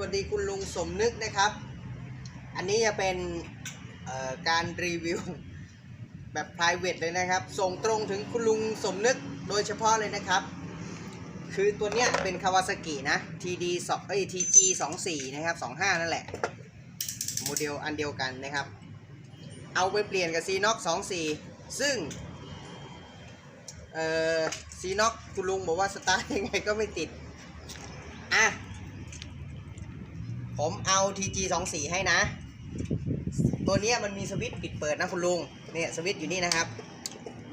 วัสดีคุณลุงสมนึกนะครับ อันนี้จะเป็นการรีวิวแบบ private เลยนะครับ ส่งตรงถึงคุณลุงสมนึกโดยเฉพาะเลยนะครับ คือตัวเนี้ยเป็นคาวาซากินะ TD 2เอ้ย TG 24นะครับ25 นั่นแหละ โมเดลอันเดียวกันนะครับ เอาไปเปลี่ยนกับ c n o x 24 ซึ่ง เอ่อ c n o x คุณลุงบอกว่าสตาร์ทยังไงก็ไม่ติด อะ ผมเอา TG 2 4 ให้นะ ตัวนี้มันมีสวิตช์ปิดเปิดนะคุณลุง เนี่ยสวิตช์อยู่นี่นะครับ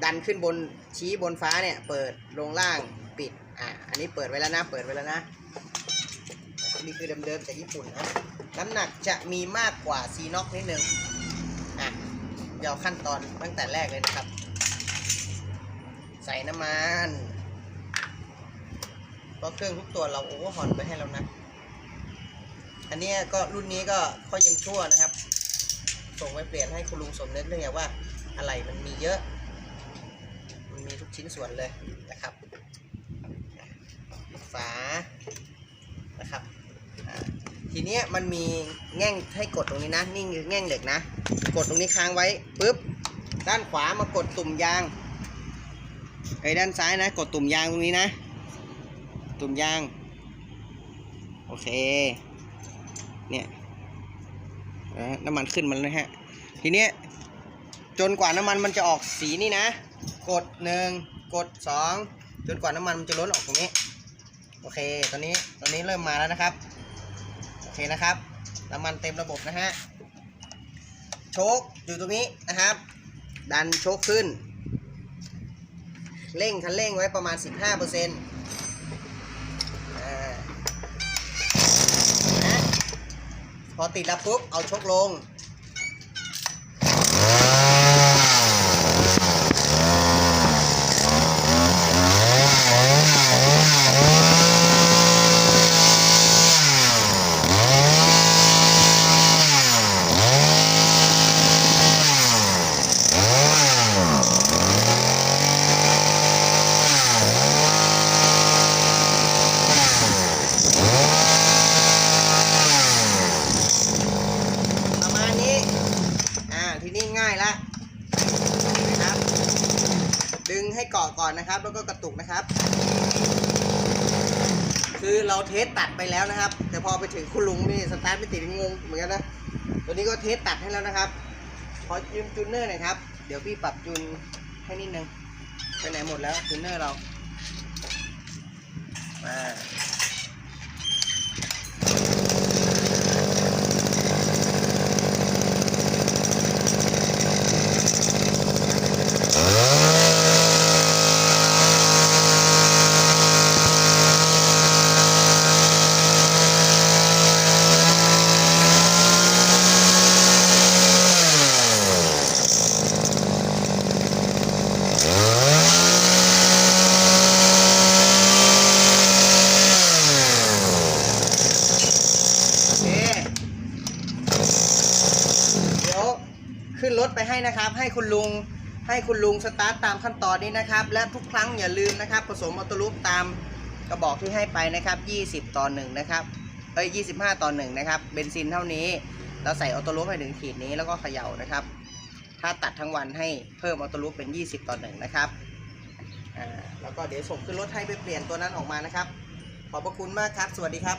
ดันขึ้นบนชี้บนฟ้าเนี่ย เปิดลงล่างปิด อะ อันนี้เปิดไว้แล้วนะ เปิดไว้แล้วนะ นี่คือเดิมๆจากญี่ปุ่นนะ น้ำหนักจะมีมากกว่าซีน็อกนิดนึง อะเดี๋ยวขั้นตอนตั้งแต่แรกเลยนะครับ ใส่น้ำมัน เพราะเครื่องทุกตัวเราโอเวอร์ฮอนไปให้แล้วนะ อันนี้ก็รุ่นนี้ก็ก็ยังชั่วนะครับ ส่งไปเปลี่ยนให้คุณลุงสมนึกเนื่องจากว่าอะไรมันมีเยอะ มันมีทุกชิ้นส่วนเลยนะครับฝานะครับทีนี้มันมีแง่งให้กดตรงนี้นะ นี่คือแง่งเหล็กนะ กดตรงนี้ค้างไว้ปุ๊บด้านขวามากดตุ่มยางไอ้ด้านซ้ายนะ กดตุ่มยางตรงนี้นะ ตุ่มยาง โอเค เนี่ยน้ำมันขึ้นมาแล้วนะฮะ ทีเนี้ยจนกว่าน้ำมันมันจะออกสีนี่นะ กดหนึ่งกดสองจนกว่าน้ำมันมันจะล้นออกตรงนี้ โอเค ตอนนี้ตอนนี้เริ่มมาแล้วนะครับ โอเคนะครับ น้ำมันเต็มระบบนะฮะ โชคอยู่ตรงนี้นะครับ ดันโชคขึ้น เร่งคันเร่งไว้ประมาณ 15%เติดแล้วปุ๊บเอาชกลง ประมาณนี้ อ่า ทีนี้ง่ายละนะครับ ดึงให้ เกาะก่อนนะครับ แล้วก็กระตุกนะครับ คือเราเทสตัดไปแล้วนะครับ แต่พอไปถึงคุณลุงนี่สตาร์ทไม่ติดงงเหมือนกันนะตัวนี้ก็เทสตัดให้แล้วนะครับ ขอยืมจูนเนอร์หน่อยครับ เดี๋ยวพี่ปรับจูนให้นิดนึงไปไหนหมดแล้วจูนเนอร์เรามา โอเค เดี๋ยวขึ้นรถไป ให้นะครับ ให้คุณลุงให้คุณลุงสตาร์ทตามขั้นตอนนี้นะครับ และทุกครั้งอย่าลืมนะครับ ผสมอัตลูปตามกระบอกที่ให้ไปนะครับ 20 ต่อ1นะครับเอ้ย25 ต่อ1นะครับเบนซินเท่านี้แล้วใส่ออโต้ลูปให้ถึงขีดนี้แล้วก็เขย่านะครับ ถ้าตัดทั้งวันให้เพิ่มออโต้ลูปเป็น 20 ต่อ1นะครับอ่าแล้วก็เดี๋ยวส่งขึ้นรถให้ไปเปลี่ยนตัวนั้นออกมานะครับ ขอบพระคุณมากครับ สวัสดีครับ